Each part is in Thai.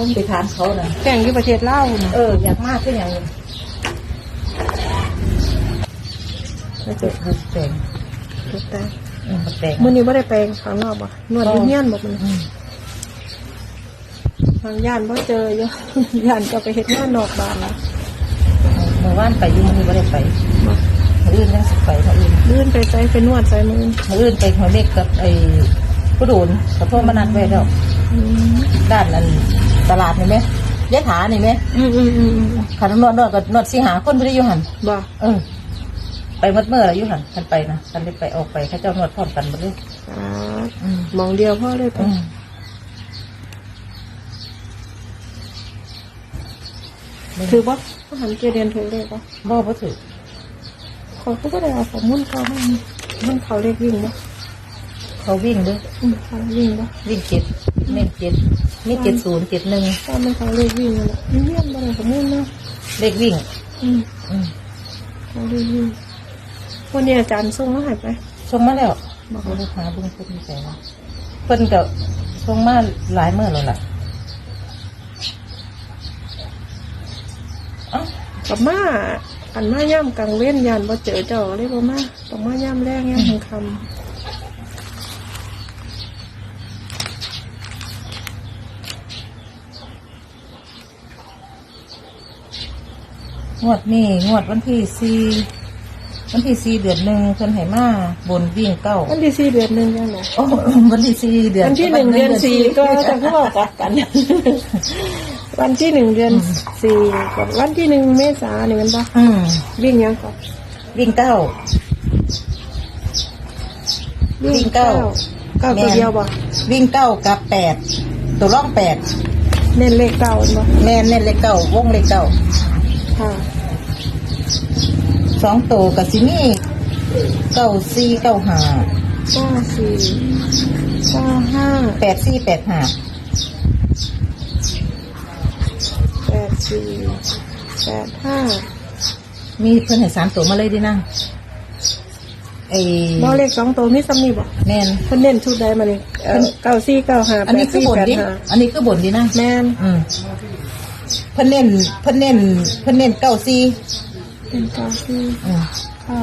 มันไปถามเขาน่ะแข่งที่ประเทศลาวน่ะเออ อยากมากก็อย่างนี้แล้วจะบุกแปลงถูกแต่อืมบุกแปลงมื้อนี้บ่ได้ไปข้างนอกบ่นวดอยู่เฮียนบ่มันอืมทางย่านบ่เจออยู่ ย่านก็ไปเฮ็ดงานนอกบ้านนะเมื่อวานไปอยุ่มันนี้ไม่ได้ไปบ่มืออื่นยังสิไปมืออื่นลื่นไปใส่ไปนวดใส่มือมืออื่นไปหัวเล็กกับไอ้ผู้ดูนกับพวกมานัดไว้แล้วอืม ด้านนั้นตลาดนี่ไหมยะถานี่ไหมอืมอืมอืมอืมขันนวดนวดกับนวดสีหาคนไม่ได้อยู่หันบ่เออ ไปมัดเมื่อไรอยู่หันคันไปนะคันได้ไปออกไปเขาเจ้านวดพร้อมกันหมดเลยอ่าอืมหมองเดียวพอเลยไปอืมถือบ่อาหารเกเรียนถือเลขบ่บ่บ่ถือขอยก็บ่ได้เอาของมุ่นเข้ามามันเขาเลขวิ่งบ่ เขาวิ่งเด้วยอืมเขาวิ่งบ่วิ่งเจ็ดเน้นเจ็ดมีเจ็ดศูนย์เจ็ดหนึ่งตอนมันเขาเลขวิ่งนั่นแหละเฮียนบ่ได้ของมุ่นเนาะเลขวิ่ง อืมอืมเขาเลขวิ่งวันนี้อาจารย์ส่งมาให้ไปส่งมาแล้วบอกบริหาเบิ่งเพิ่นใจว่าเพิ่นก็ส่งมาหลายเมื่อแล้วล่ะเอ้ากับมาอันมาย่ำกลางเว้นยันบ่เจอเจ้าเลยบ่มาต้องมาย่ำแรกย่ำคำ งวดนี้งวดวันที่สี่วันที่สี่เดือนหนึ่งเพิ่นให้มาบนวิ่งเก้าวันที่สี่เดือนหนึ่งยังไงโอ้วันที่สี่เดือนวันที่หนึ่งเดือนสี่ก็จะพวกกักกัน วันที่หนึ่งเดือนสี่กับวันที่หนึ่งเมษาเนี่ยมันปะอืมวิ่งยังก่อนวิ่งเก้าวิ่งเก้าเก้าตัวเดียวบ่วิ่งเก้ากับแปดตัวร่องแปดเน้นเลขเก้าบ่แม่นเน้นเลขเก้าวงเลขเก้าค่ะ สองตัวกับซิมี่เก้าสี่เก้าห้าเก้าสี่เก้าห้าแปดสี่แปดห้าแปดสี่แปดห้ามีเพิ่นให้สามตัวมาเลยดินะไอ้บ่เลขสองตัวมีซ้ำนี่บ่แม่นเพิ่นเน้นชุดใดมานี่เอ่อเก้าสี่เก้าห้าอันแปนี้ดคือสี่บ่นแปดดิห้าอันนี้คือบ่นดินะแม่นอืมเพิ่นเน้นเพิ่นเน้นเพิ่นเน้นเก้าสี่ เป็นเก้าสี่อืมเก้า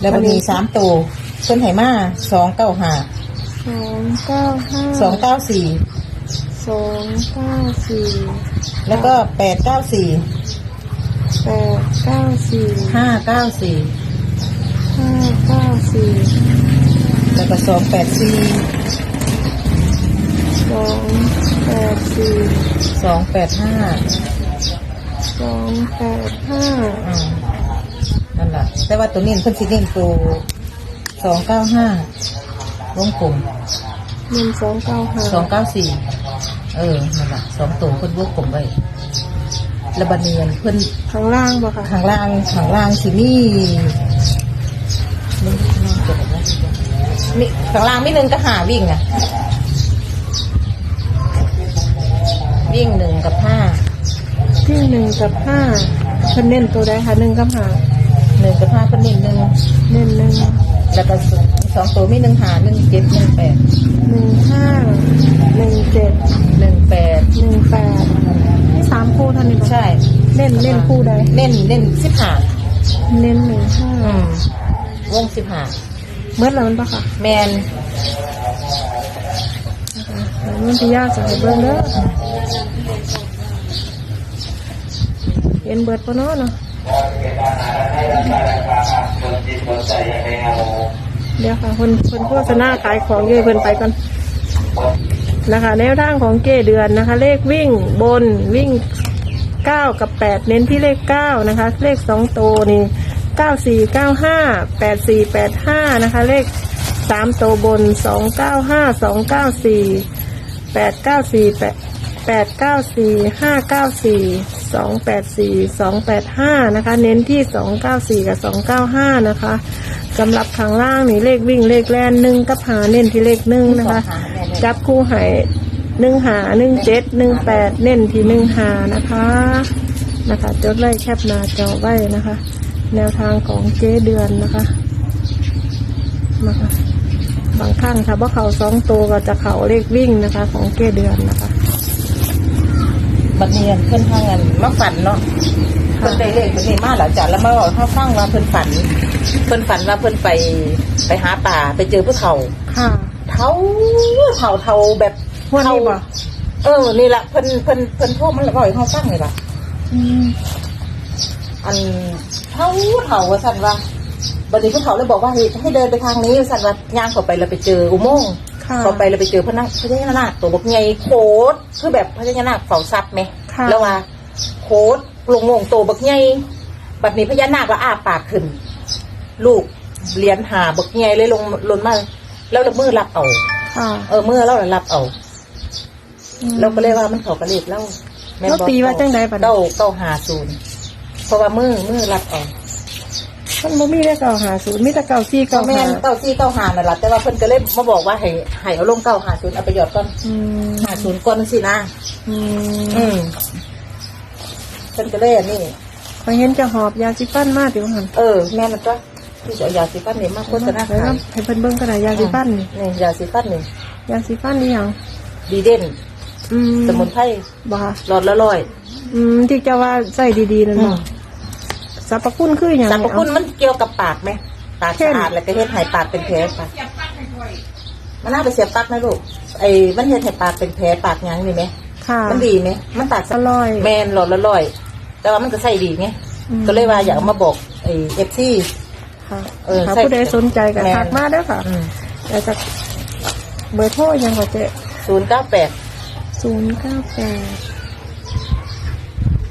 แล้วมันอันนี้มีสามตัวเพิ่นให้มาสองเก้าห้าสองเก้าห้าสองเก้าสี่สองเก้าสี่แล้วก็แปดเก้าสี่แปดเก้าสี่ห้าเก้าสี่ห้าเก้าสี่แล้วก็สองแปดสี่สองแปดสี่สองแปดห้าส องแปดห้าอืมนั่นแหละแต่ว่าตัวนี้เพิ่นสิเน้นตัวสองเก้าห้าวงกลมหนึ่งสองเก้าห้าสองเก้าสี่เออนั่นแหละสองตัวเพิ่นวงกลมไว้แล้วบัดเนียนเพิ่นข้างล่างบ่ค่ะข้างล่างข้างล่างสิมีนี่มีข้างล่างมีหนึ่งก็หาวิ่งอะ วิ่งหนึ่งกับห้าที่ หนึ่งกับห้าเพิ่นเน้นตัวใดค่ะหนึ่งกับห้าหนึ่งกับห้าก็นิ่งหนึ่งเน้นหนึ่งแล้วก็สองตัวมีหนึ่งหาหนึ่งเจ็ดหนึ่งแปดหนึ่งห้าหนึ่งเจ็ดหนึ่งแปดหนึ่งแปดนี่สามคู่เท่านี้บ่ใช่ เน้นเน้นคู่ใดเล่นเล่นสิบหาเน้นหนึ่งห้าอืมวงสิบหาเมื่อแล้วมันปะค่ะแมนแล้วมันจะยากจะให้เบิ่งเด้อเห็นเบิดปะเนาะเนาะเดี๋ยวค่ะคนคนโฆษณาขายของเยอะเพิ่นไปก่อนนะคะแนวทางของเกเดือนนะคะ เลขวิ่งบนวิ่งเก้ากับแปดเน้นที่เลขเก้านะคะ เลขสองตัวนี่เก้าสี่เก้าห้าแปดสี่แปดห้านะคะ เลขสามตัวบนสองเก้าห้าสองเก้าสี่แปดเก้าสี่แปดแปดเก้าสี่ห้าเก้าสี่ สองแปดสี่สองแปดห้านะคะ เน้นที่สองเก้าสี่กับสองเก้าห้านะคะสำหรับข้างล่างนี่เลขวิ่งเลขแลนหนึ่งกับหาเน้นที่เลขหนึ่งนะคะ จับคู่ให้หนึ่งหาหนึ่งเจ็ดหนึ่งแปดเน้นที่หนึ่งหานะคะนะคะจดไล่แคปหน้าจอไว้นะคะ แนวทางของเจ๊เดือนนะคะนะคะบบางครั้งถ้าว่าเขาสองตัวก็จะเขาเลขวิ่งนะคะ ของเกเดือนนะคะ บัดเนียนเพิ่นทางกันมาฝันเนาะเพิ่นได้เลขเพิ่นได้มาแล้วจ้ะแล้วมาบอกให้ฟังว่าเพิ่นฝัน เพิ่นฝันว่าเพิ่นไปไปหาป่าไปเจอผู้เฒ่าค่ะเฒ่าเฒ่าเฒ่าแบบวันนี้บ่เออ นี่ละเพิ่นเพิ่นเพิ่นโทรมันแล้วก็ให้เฮาฟังนี่ล่ะอืมอันเฒ่าเฒ่าว่าซั่นว่าบัดนี้ผู้เฒ่าเลยบอกว่าให้ให้เดินไปทางนี้ว่าซั่นว่าย่างเข้าไปแล้วไปเจออุโมงค์ ค่ะ เข้าไปแล้วไปเจอพระนักพญานาคตัวบกใหญ่โคตรคือแบบพญานาคเฝ้าทรัพย์ไหมค่ะ แล้วว่าโคตรลงงงตัวบกใหญ่บัดนี้พญานาคก็อ้าปากขึ้น ลูกเหรียญหาบกใหญ่เลยลงลนมาแล้วละมือรับเอา ค่ะเออมือเราละรับเอาอืมเราก็เลยว่ามันเขากระเลบเล่าแม่นแล้วตีว่าจังใดบัดนี้เก้าเก้าหาศูนย์เพราะว่ามือมือรับเอา มันบ่มีได้เก่าหาศูนย์มีแต่เก่าซี่ก็เก่าแม่หานเก้าสี่เก้าหานั่นแหละแต่ว่าเพิ่นก็เลยมาบอกว่าให้ให้เอาลงเก้าหาศูนย์เอาไปหยอดก่อนอืมหาศูนย์ก่อนสินะอืมอืมเพิ่นก็เลยอันนี้พอเห็นจะหอบยาซิฟันมากเดี๋ยวหันเออ แม่มันก็ที่จะเอายาสีฟันนี่มาโฆษณาเดี๋ยวขายให้เพิ่นเบิ่งกระดาษยาซิฟันนี่นี่ยาสีฟันนี่ยาซิฟันนี่หยังดีเด่น อืมสมุนไพรบ่ค่ะหลอดละร้อย อืมที่จะว่าใส่ดีๆนั่นอืบ่มส รรพคุณคือหยังสรรพคุณมันเกี่ยวกับปากไหมปากเช่นสะอาดแล้วก็เฮ็ดให้ปากเป็นแผลปากมันน่าไปเสียบปากนะลูกไอ้มันเฮ็ดให้ปากเป็นแผลปากหยังนี่ไหมค่ะมันดีไหมมันปากอสะร่อยแมนหลอดละร้อย แต่ว่ามันก็ใส่ดีไงอืมก็เลยว่าอยากเอามาบอกไอ้เอฟซีค่ะเออถ้าใส่ผู้ใดสนใจก็แม่นทักมาเด้อค่ะแต่จะเบอร์โทรยังก็จะศูนย์เก้าแปดศูนย์เก้าแปด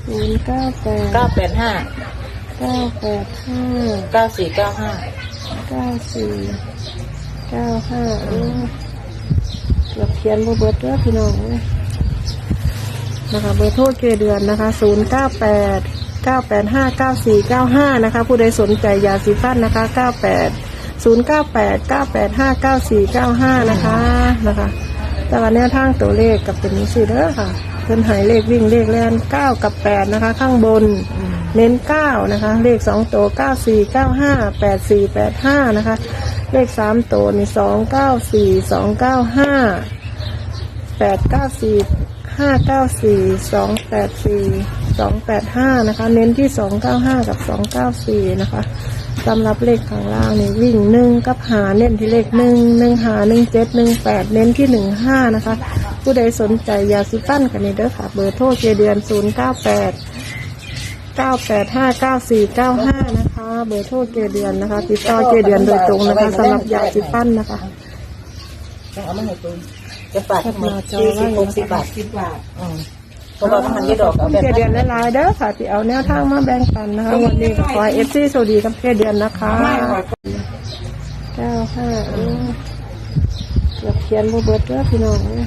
ศูนย์เก้าแปดเก้าแปดห้า เก้าแปดห้าเก้าสี่เก้าห้าเก้าสี่เก้าห้าเออเกือบเขียนบ่เบิดเด้อพี่น้องเอ้ยนะคะเบอร์โทรเกเดือนนะคะศูนย์เก้าแปดเก้าแปดห้าเก้าสี่เก้าห้านะคะผู้ใดสนใจยาสีฟันนะคะเก้าแปดศูนย์เก้าแปดเก้าแปดห้าเก้าสี่เก้าห้านะคะนะคะ แต่ว่าแนวทางตัวเลขกับเป็นนี้สิเด้อค่ะเพิ่นใหายเลขวิ่งเลขแล่นเก้ากับแปดนะคะ ข้างบน เน้นเก้านะคะ เลขสองตัวเก้าสี่เก้าห้าแปดสี่แปดห้านะคะ เลขสามตัวนี่สองเก้าสี่สองเก้าห้าแปดเก้าสี่ห้าเก้าสี่สองแปดสี่สองแปดห้านะคะ เน้นที่สองเก้าห้ากับสองเก้าสี่นะคะสำหรับเลขข้างล่างนี่วิ่งหนึ่งกับหาเน้นที่เลขหนึ่งหนึ่งหาหนึ่งเจ็ดหนึ่งแปดเน้นที่หนึ่งห้านะคะ ผู้ใดสนใจยาซิฟันกันในเด้อค่ะ เบอร์โทรเจเดือนศูนย์เก้าแปด เก้าแปดห้าเก้าสี่เก้าห้านะคะ เบอร์โทรเจเดือนนะคะ ติดต่อเจเดือนโดยตรงนะคะสำหรับยาสีฟันนะคะต้องเอามาให้ตัวจะฝากทั้งหมดแคปหน้าจอสี่ไว้สิบหกสิบบาทอืมเพราะว่ามันยี่ดอกเอาแบบเจเดือนหลายๆเด้อค่ะที่เอาแนวทางมาแบ่งปันนะคะ วันนี้ก็ขอเอฟซีสวัสดีกับเจเดือนนะคะเก้าห้าเออเกือบเขียนบ่เบิดเด้อพี่น้องเอ้ย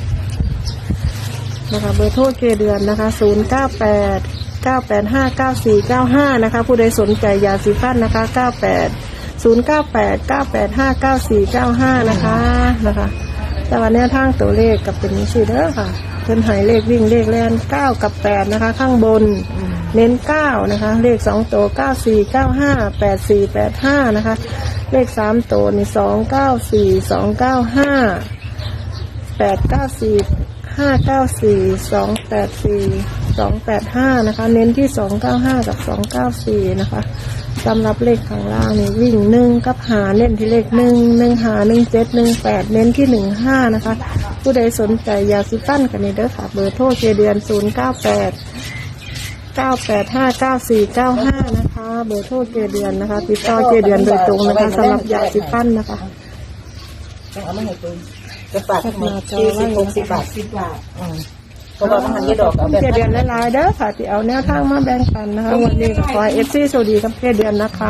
นะคะเบอร์โทรเจเดือนนะคะศูนย์ 9859495 นะคะ ผู้ใดสนใจยาสีฟันนะคะ 98 098 985 9495 นะคะนะคะ แต่วันนี้ทางตัวเลขกับเป็นนี้สิเด้อค่ะเพิ่นหายเลขวิ่งเลขแลน9กับ 8 นะคะ ข้างบนเน้น 9 นะคะ เลข 2 ตัว 94 95 84 85 นะคะ เลข 3 ตัวนี่2 94 295 894 594 284 สี่สองเก้าห้าแปดเก้าสี่ห้าเก้าสี่สองแปดสี่สองแปดห้านะคะ เน้นที่สองเก้าห้ากับสองเก้าสี่นะคะสำหรับเลขข้างล่างนี่วิ่งหนึ่งกับหาเน้นที่เลขหนึ่งหนึ่งหาหนึ่งเจ็ดหนึ่งแปดเน้นที่หนึ่งห้านะคะ ผู้ใดสนใจยาซิฟันกันนี่เด้อค่ะเบอร์โทรเจเดือนศูนย์เก้าแปดเก้าแปดห้าเก้าสี่เก้าห้านะคะ เบอร์โทรเจเดือนนะคะ ติดต่อเจเดือนโดยตรงนะคะสำหรับยาซิฟันนะคะต้องเอามาให้ตัวจะฝากทั้งหมดแคปหน้าจอสี่ไว้สิบหกสิบบาทอืม เพราะว่ามันยี่ดอกเอาแบบเจเดือนหลายๆเด้อค่ะที่เอาแนวทางมาแบ่งปันนะคะ วันนี้ก็ขอเอฟซีสวัสดีกับเจเดือนนะคะ